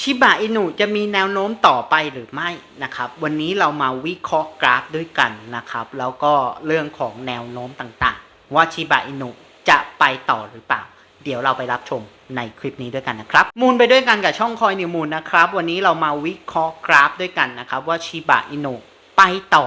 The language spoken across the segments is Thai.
ชิบะอินุจะมีแนวโน้มต่อไปหรือไม่นะครับ วันนี้เรามาวิเคราะห์กราฟด้วยกันนะครับ แล้วก็เรื่องของแนวโน้มต่างๆ ว่าชิบะอินุจะไปต่อหรือเปล่า เดี๋ยวเราไปรับชมในคลิปนี้ด้วยกันนะครับ มูลไปด้วยกันกับช่องคอยนิวมูลนะครับ วันนี้เรามาวิเคราะห์กราฟด้วยกันนะครับ ว่าชิบะอินุไปต่อ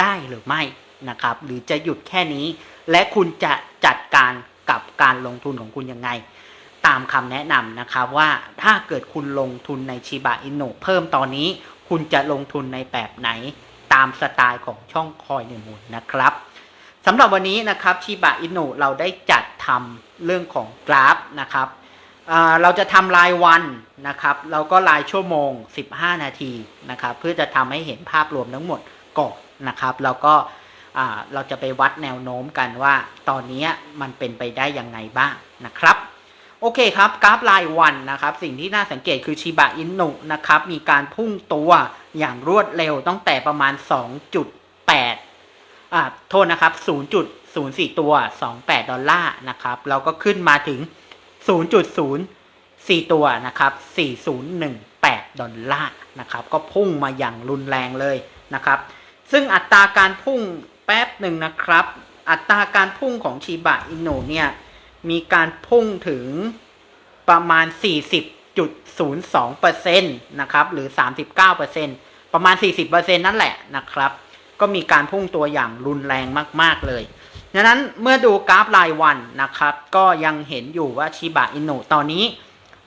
ได้หรือไม่นะครับ หรือจะหยุดแค่นี้ และคุณจะจัดการกับการลงทุนของคุณยังไง ตามคำแนะนำนะครับว่าถ้าเกิดคุณลงทุนในชิบะอินุเพิ่มตอนนี้ คุณจะลงทุนในแบบไหนตามสไตล์ของช่องคอยนิวมูลนะครับสำหรับวันนี้นะครับชิบะอินุเราได้จัดทำเรื่องของกราฟนะครับเราจะทำรายวันนะครับเราก็รายชั่วโมง 15 นาทีนะครับเพื่อจะทำให้เห็นภาพรวมทั้งหมดก่อนนะครับแล้วก็เราจะไปวัดแนวโน้มกันว่าตอนนี้มันเป็นไปได้ยังไงบ้างนะครับ โอเคครับ กราฟรายวันนะครับ สิ่งที่น่าสังเกตคือชิบะอินุนะครับ มีการพุ่งตัวอย่างรวดเร็วตั้งแต่ประมาณ 2.8อ่าโทษนะครับ 0.04 ตัว 28 ดอลลาร์นะครับแล้วก็ขึ้นมาถึง 0.04 ตัวนะครับ 4018 ดอลลาร์นะครับ ก็พุ่งมาอย่างรุนแรงเลยนะครับ ซึ่งอัตราการพุ่งแป๊บหนึ่งนะครับ อัตราการพุ่งของชิบะอินุเนี่ย มีการพุ่งถึงประมาณ 40.02%นะครับหรือ 39%ประมาณ 40%นั่นแหละนะครับ ก็มีการพุ่งตัวอย่างรุนแรงมาก ๆ เลยดังนั้นเมื่อดูกราฟรายวันนะครับ ก็ยังเห็นอยู่ว่าชิบะอินุตอนนี้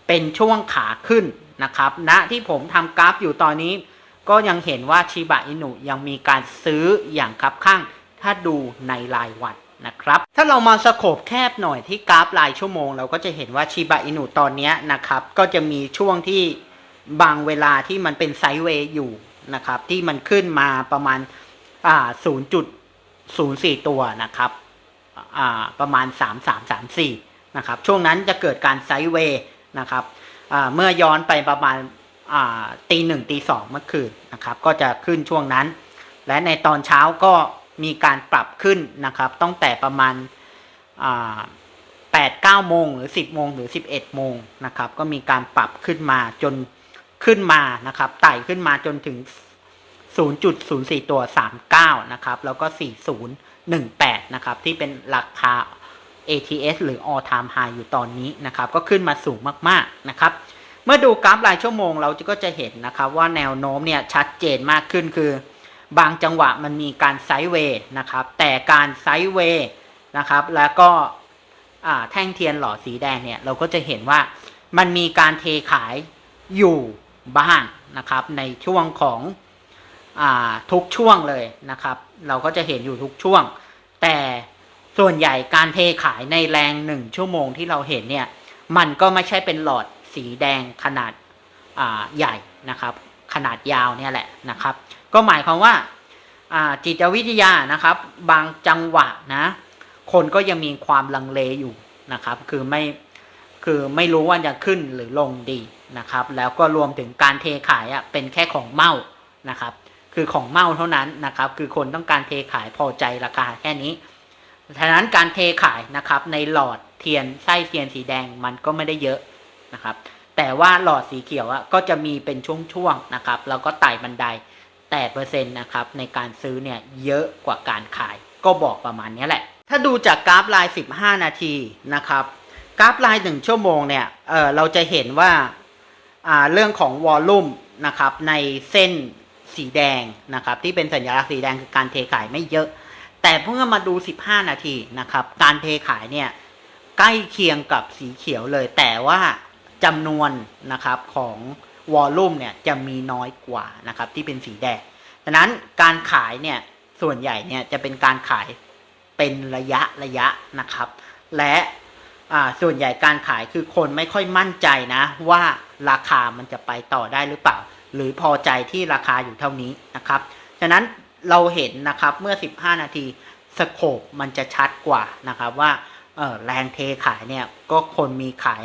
เป็นช่วงขาขึ้นนะครับณที่ผมทำกราฟอยู่ตอนนี้ ก็ยังเห็นว่าชิบะอินุยังมีการซื้ออย่างคับข้าง ถ้าดูในรายวัน นะครับ ถ้าเรามาสโคบแคบหน่อยที่กราฟรายชั่วโมง เราก็จะเห็นว่าชิบะอินุตอนนี้นะครับ ก็จะมีช่วงที่บางเวลาที่มันเป็นไซด์เวย์อยู่นะครับ ที่มันขึ้นมาประมาณอ่า0.04 ตัวนะครับอ่าประมาณ 3334 นะครับ ช่วงนั้นจะเกิดการไซด์เวย์นะครับอ่าเมื่อย้อนไปประมาณอ่าตีหนึ่งตีสองเมื่อคืนนะครับ ก็จะขึ้นช่วงนั้น และในตอนเช้าก็ มีการปรับขึ้นนะครับตั้งแต่ประมาณแปดเก้าโมงหรือสิบโมงหรือสิบเอ็ดโมงนะครับก็มีการปรับขึ้นมาจนขึ้นมานะครับไต่ขึ้นมาจนถึง 0.04 ตัว 39 นะครับ แล้วก็ 4018 นะครับ ที่เป็นราคา ATS หรือ all time high อยู่ตอนนี้นะครับ ก็ขึ้นมาสูงมากๆนะครับ เมื่อดูกราฟรายชั่วโมงเราก็จะเห็นนะครับว่าแนวโน้มเนี่ยชัดเจนมากขึ้นคือ บางจังหวะมันมีการไซด์เวย์นะครับ แต่การไซด์เวย์นะครับ แล้วก็แท่งเทียนหลอดสีแดงเนี่ยเราก็จะเห็นว่ามันมีการเทขายอยู่บ้างนะครับ ในช่วงของอทุกช่วงเลยนะครับ เราก็จะเห็นอยู่ทุกช่วง แต่ส่วนใหญ่การเทขายในแรงหนึ่งชั่วโมงที่เราเห็นเนี่ย มันก็ไม่ใช่เป็นหลอดสีแดงขนาดใหญ่นะครับ ขนาดยาวเนี่ยแหละนะครับ ก็หมายความว่าจิตวิทยานะครับ บางจังหวะนะคนก็ยังมีความลังเลอยู่นะครับ คือไม่คือไม่รู้ว่าจะขึ้นหรือลงดีนะครับ แล้วก็รวมถึงการเทขายอะเป็นแค่ของเมานะครับ คือของเมาเท่านั้นนะครับ คือคนต้องการเทขายพอใจราคาแค่นี้ฉะนั้นการเทขายนะครับในหลอดเทียนไส้เทียนสีแดงมันก็ไม่ได้เยอะนะครับ แต่ว่าหลอดสีเขียวอะก็จะมีเป็นช่วงๆนะครับ แล้วก็ไต่บันได แต่เปอร์เซ็นต์นะครับในการซื้อเนี่ยเยอะกว่าการขาย ก็บอกประมาณนี้แหละ ถ้าดูจากกราฟไลน์15 นาทีนะครับกราฟไลน์1ชั่วโมงเนี่ยเออเราจะเห็นว่าอ่าเรื่องของวอลลุ่มนะครับในเส้นสีแดงนะครับที่เป็นสัญลักษณ์สีแดงคือการเทขายไม่เยอะ แต่เมื่อมาดู 15 นาทีนะครับการเทขายเนี่ยใกล้เคียงกับสีเขียวเลย แต่ว่าจำนวนนะครับของ วอลลุ่มเนี่ยจะมีน้อยกว่านะครับที่เป็นสีแดงดังนั้นการขายเนี่ยส่วนใหญ่เนี่ยจะเป็นการขายเป็นระยะระยะนะครับ และส่วนใหญ่การขายคือคนไม่ค่อยมั่นใจนะ ว่าราคามันจะไปต่อได้หรือเปล่า หรือพอใจที่ราคาอยู่เท่านี้นะครับฉะนั้นเราเห็นนะครับเมื่อ 15 นาทีสโคปมันจะชัดกว่านะครับว่าแรงเทขายเนี่ยก็คนมีขาย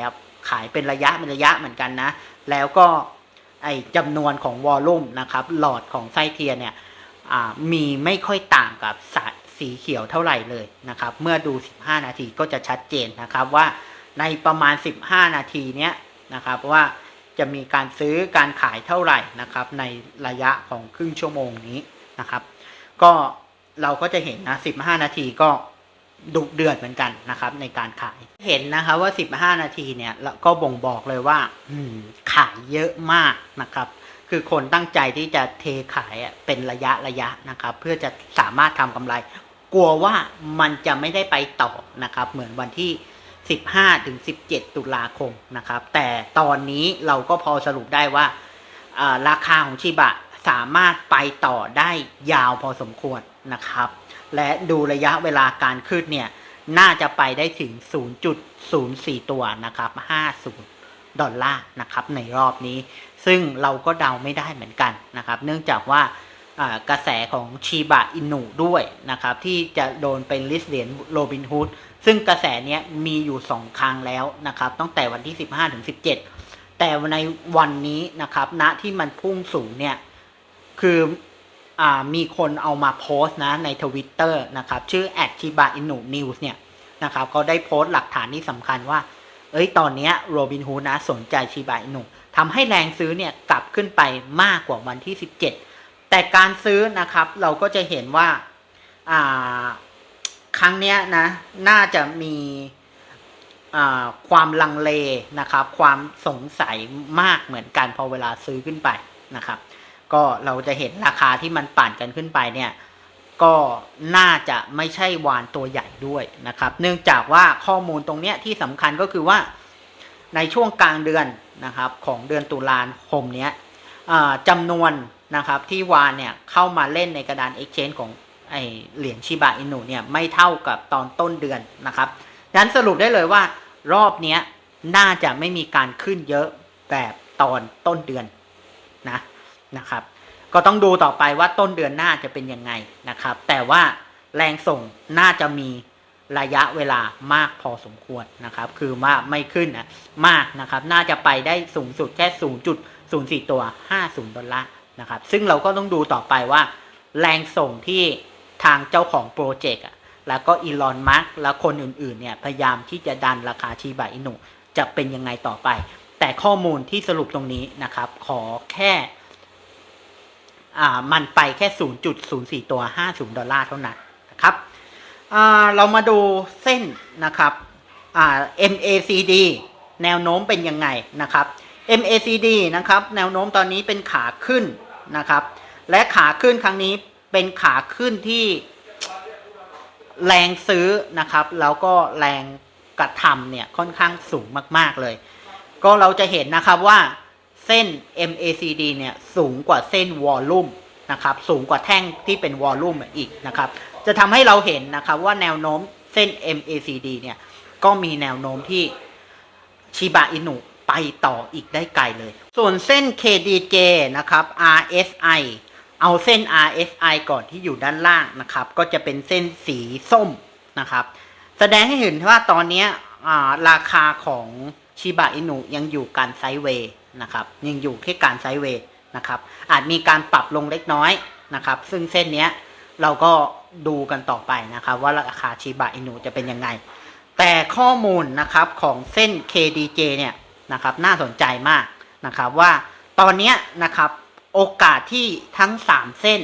ขายเป็นระยะเป็นระยะเหมือนกันนะ แล้วก็ ไอจำนวนของวอลลุ่มนะครับหลอดของไส้เทียนเนี่ยมีไม่ค่อยต่างกับสสีเขียวเท่าไหร่เลยนะครับ เมื่อดู 15 นาทีก็จะชัดเจนนะครับว่าในประมาณ 15 นาทีเนี้ยนะครับว่าจะมีการซื้อการขายเท่าไหร่นะครับในระยะของครึ่งชั่วโมงนี้นะครับ ก็เราก็จะเห็นนะ 15 นาทีก็ ดุเดือดเหมือนกันนะครับ ในการขายเห็นนะคะว่า 15 นาทีเนี่ยแล้วก็บ่งบอกเลยว่าขายเยอะมากนะครับ คือคนตั้งใจที่จะเทขายเป็นระยะระยะนะครับ เพื่อจะสามารถทำกำไร กลัวว่ามันจะไม่ได้ไปต่อนะครับ เหมือนวันที่ 15ถึง17 ตุลาคมนะครับ แต่ตอนนี้เราก็พอสรุปได้ว่าอ่าราคาของชิบะสามารถไปต่อได้ยาวพอสมควรนะครับ และดูระยะเวลาการขึ้นเนี่ย น่าจะไปได้ถึง 0.04 ตัวนะครับ 50 ดอลลาร์นะครับ ในรอบนี้ ซึ่งเราก็เดาไม่ได้เหมือนกันนะครับ เนื่องจากว่ากระแสของชีบะอินุด้วยนะครับ ที่จะโดนเป็นลิสเหรียญโรบินฮูดซึ่งกระแสเนี้ยมีอยู่ 2 ครั้งแล้วนะครับ ตั้งแต่วันที่ 15ถึง17 แต่ในวันนี้นะครับณที่มันพุ่งสูงเนี่ย คือ มีคนเอามาโพสต์นะในทวิตเตอร์นะครับ ชื่อ a ชิบะอินุนิวส์เนี่ยนะครับก็ได้โพสต์หลักฐานที่สำคัญว่า เอ้ยตอนนี้โรบินฮูดนะสนใจชิบะอินุทำให้แรงซื้อเนี่ยกลับขึ้นไปมากกว่าวันที่ 17 แต่การซื้อนะครับเราก็จะเห็นว่าอ่าครั้งเนี้ยนะน่าจะมีอ่าความลังเลนะครับ ความสงสัยมากเหมือนกันพอเวลาซื้อขึ้นไปนะครับ ก็เราจะเห็นราคาที่มันปั่นกันขึ้นไปเนี่ยก็น่าจะไม่ใช่วานตัวใหญ่ด้วยนะครับ เนื่องจากว่าข้อมูลตรงเนี้ยที่สำคัญก็คือว่าในช่วงกลางเดือนนะครับของเดือนตุลาคมเนี้ยจำนวนนะครับที่วานเนี่ยเข้ามาเล่นในกระดาน Exchange ของไอเหรียญชิบะอินุเนี่ยไม่เท่ากับตอนต้นเดือนนะครับดังนั้นสรุปได้เลยว่ารอบนี้น่าจะไม่มีการขึ้นเยอะแบบตอนต้นเดือนนะ นะครับ ก็ต้องดูต่อไปว่าต้นเดือนหน้าจะเป็นยังไงนะครับ แต่ว่าแรงส่งน่าจะมีระยะเวลามากพอสมควรนะครับ คือว่าไม่ขึ้นนะมากนะครับ น่าจะไปได้สูงสุดแค่ 0.04 ตัว 50 ดอลลาร์นะครับ ซึ่งเราก็ต้องดูต่อไปว่า แรงส่งที่ทางเจ้าของโปรเจกต์อะแล้วก็อีลอนมัสและคนอื่นๆเนี่ยพยายามที่จะดันราคาชีบะอินุจะเป็นยังไงต่อไป แต่ข้อมูลที่สรุปตรงนี้นะครับ ขอแค่ มันไปแค่ 0.04 ตัว 50 ดอลลาร์เท่านั้นนะครับเรามาดูเส้นนะครับ MACD แนวโน้มเป็นยังไงนะครับ MACD นะครับ แนวโน้มตอนนี้เป็นขาขึ้นนะครับ และขาขึ้นครั้งนี้เป็นขาขึ้นที่แรงซื้อนะครับ แล้วก็แรงกระทำเนี่ยค่อนข้างสูงมาก ๆ เลย ก็เราจะเห็นนะครับว่า เส้น MACD เนี่ยสูงกว่าเส้นวอลลุ่มนะครับสูงกว่าแท่งที่เป็นวอลลุ่มอีกนะครับจะทำให้เราเห็นนะครับว่าแนวโน้มเส้น MACD เนี่ยก็มีแนวโน้มที่ชิบะอินุไปต่ออีกได้ไกลเลย ส่วนเส้น KDJ นะครับ RSI เอาเส้น RSI ก่อนที่อยู่ด้านล่างนะครับ ก็จะเป็นเส้นสีส้มนะครับ แสดงให้เห็นว่าตอนนี้ราคาของชิบะอินุยังอยู่การไซด์เวย์ นะครับยังอยู่ที่การไซด์เวย์นะครับอาจมีการปรับลงเล็กน้อยนะครับ ซึ่งเส้นเนี้ยเราก็ดูกันต่อไปนะครับว่าราคาชิบะอินุจะเป็นยังไง แต่ข้อมูลนะครับของเส้น KDJ เนี่ยนะครับน่าสนใจมากนะครับว่าตอนนี้นะครับโอกาสที่ทั้ง 3 เส้น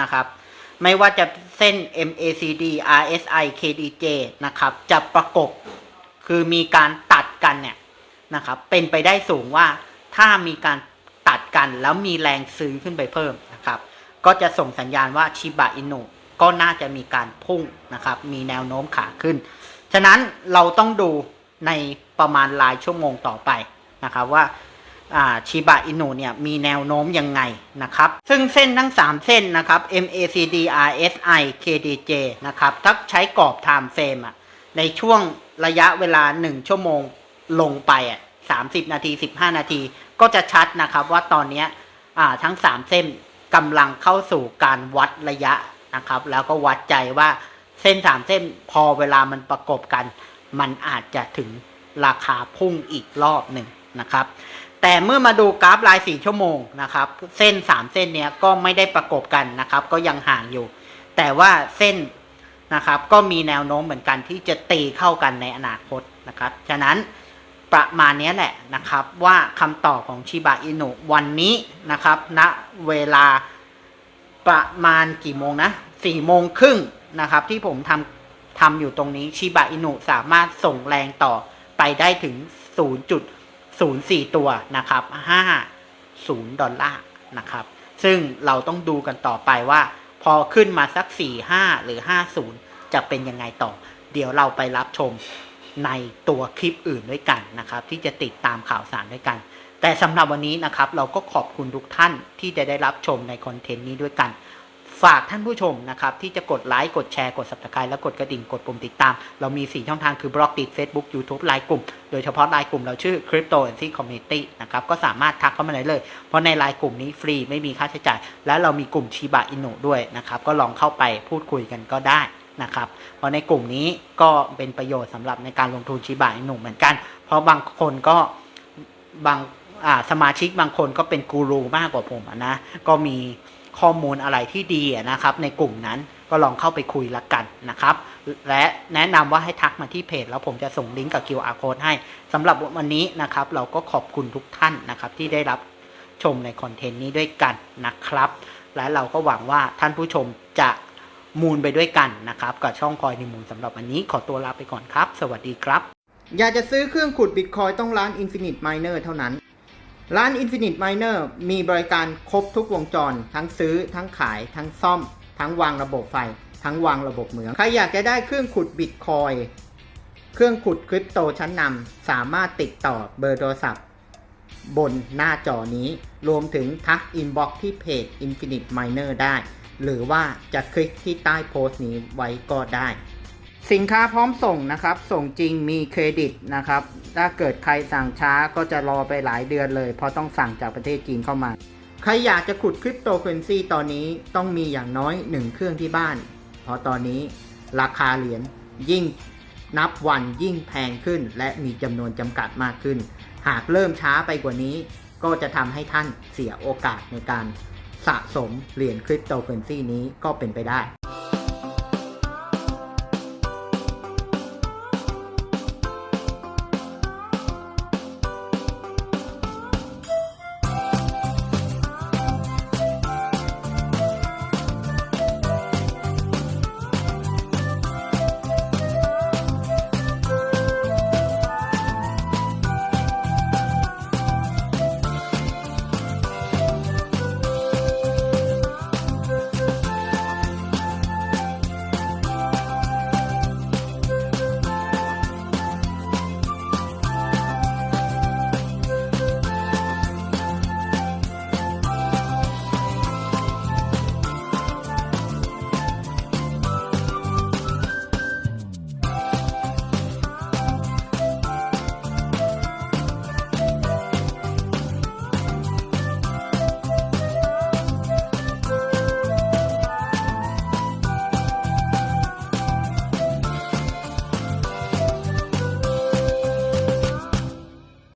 นะครับไม่ว่าจะเส้น MACD RSI KDJ นะครับจะประกบคือมีการตัดกันเนี่ยนะครับเป็นไปได้สูงว่า ถ้ามีการตัดกันแล้วมีแรงซื้อขึ้นไปเพิ่มนะครับ ก็จะส่งสัญญาณว่าชิบะอินุก็น่าจะมีการพุ่งนะครับ มีแนวโน้มขาขึ้น ฉะนั้นเราต้องดูในประมาณรายชั่วโมงต่อไปนะครับว่าชิบะอินุเนี่ยมีแนวโน้มยังไงนะครับ ซึ่งเส้นทั้ง 3 เส้นนะครับ MACD RSI KDJ นะครับถ้าใช้กรอบ time frame อะในช่วงระยะเวลา 1 ชั่วโมงลงไปอะ30 นาที 15 นาที ก็จะชัดนะครับว่าตอนนี้ทั้ง 3 เส้นกำลังเข้าสู่การวัดระยะนะครับ แล้วก็วัดใจว่าเส้น 3 เส้นพอเวลามันประกบกัน มันอาจจะถึงราคาพุ่งอีกรอบหนึ่งนะครับ แต่เมื่อมาดูกราฟราย 4 ชั่วโมงนะครับ เส้น 3 เส้นเนี้ยก็ไม่ได้ประกบกันนะครับ ก็ยังห่างอยู่ แต่ว่าเส้นนะครับก็มีแนวโน้มเหมือนกันที่จะตีเข้ากันในอนาคตนะครับ ฉะนั้น ประมาณนี้แหละนะครับว่าคำตอบของชิบะอินุวันนี้นะครับณเวลาประมาณกี่โมงนะสี่โมงครึ่งนะครับที่ผมทำทำอยู่ตรงนี้ชิบะอินุสามารถส่งแรงต่อไปได้ถึง 0.04 ตัวนะครับ50 ดอลลาร์นะครับซึ่งเราต้องดูกันต่อไปว่า พอขึ้นมาสัก 45 หรือ 50 จะเป็นยังไงต่อ เดี๋ยวเราไปรับชม ในตัวคลิปอื่นด้วยกันนะครับ ที่จะติดตามข่าวสารด้วยกัน แต่สำหรับวันนี้นะครับเราก็ขอบคุณทุกท่านที่จะได้รับชมในคอนเทนต์นี้ด้วยกัน ฝากท่านผู้ชมนะครับ ที่จะกดไลค์กดแชร์กด subscribe และกดกระดิ่งกดปุ่มติดตาม เรามี 4 ช่องทางคือบล็อกติด Facebook YouTube ไลน์กลุ่ม โดยเฉพาะไลน์กลุ่มเราชื่อ Crypto and Community นะครับก็สามารถทักเข้ามาได้เลย เพราะในไลน์กลุ่มนี้ฟรีไม่มีค่าใช้จ่าย และเรามีกลุ่มชิบะอินุด้วยนะครับก็ลองเข้าไปพูดคุยกันก็ได้ นะครับ เพราะในกลุ่มนี้ก็เป็นประโยชน์สำหรับในการลงทุนชิบะอินุเหมือนกัน เพราะบางคนก็บางสมาชิกบางคนก็เป็นกูรูมากกว่าผมนะก็มีข้อมูลอะไรที่ดีนะครับในกลุ่มนั้นก็ลองเข้าไปคุยละกันนะครับ และแนะนำว่าให้ทักมาที่เพจ แล้วผมจะส่งลิงก์กับ QR code ให้สำหรับวันนี้นะครับ เราก็ขอบคุณทุกท่านนะครับ ที่ได้รับชมในคอนเทนต์นี้ด้วยกันนะครับ และเราก็หวังว่าท่านผู้ชมจะ มูลไปด้วยกันนะครับ กับช่องคอยในมูลสำหรับวันนี้ขอตัวลาไปก่อนครับ สวัสดีครับ อยากจะซื้อเครื่องขุดบิตคอยต้องร้าน Infinite Miner เท่านั้น ร้าน Infinite Miner มีบริการครบทุกวงจร ทั้งซื้อ ทั้งขาย ทั้งซ่อม ทั้งวางระบบไฟ ทั้งวางระบบเหมือง ใครอยากจะได้เครื่องขุดบิตคอยเครื่องขุดคริปโตชั้นนำสามารถติดต่อเบอร์โทรศัพท์ บนหน้าจอนี้ รวมถึงทักอินบ็อกที่เพจ Infinite Miner ได้ หรือว่าจะคลิกที่ใต้โพสต์นี้ไว้ก็ได้ สินค้าพร้อมส่งนะครับ ส่งจริงมีเครดิตนะครับ ถ้าเกิดใครสั่งช้าก็จะรอไปหลายเดือนเลย เพราะต้องสั่งจากประเทศจีนเข้ามา ใครอยากจะขุดคริปโตเคอเรนซีตอนนี้ต้องมีอย่างน้อย 1 เครื่องที่บ้าน เพราะตอนนี้ราคาเหรียญยิ่งนับวันยิ่งแพงขึ้น และมีจำนวนจำกัดมากขึ้น หากเริ่มช้าไปกว่านี้ ก็จะทำให้ท่านเสียโอกาสในการ สะสมเหรียญคริปโตเคอเรนซีนี้ก็เป็นไปได้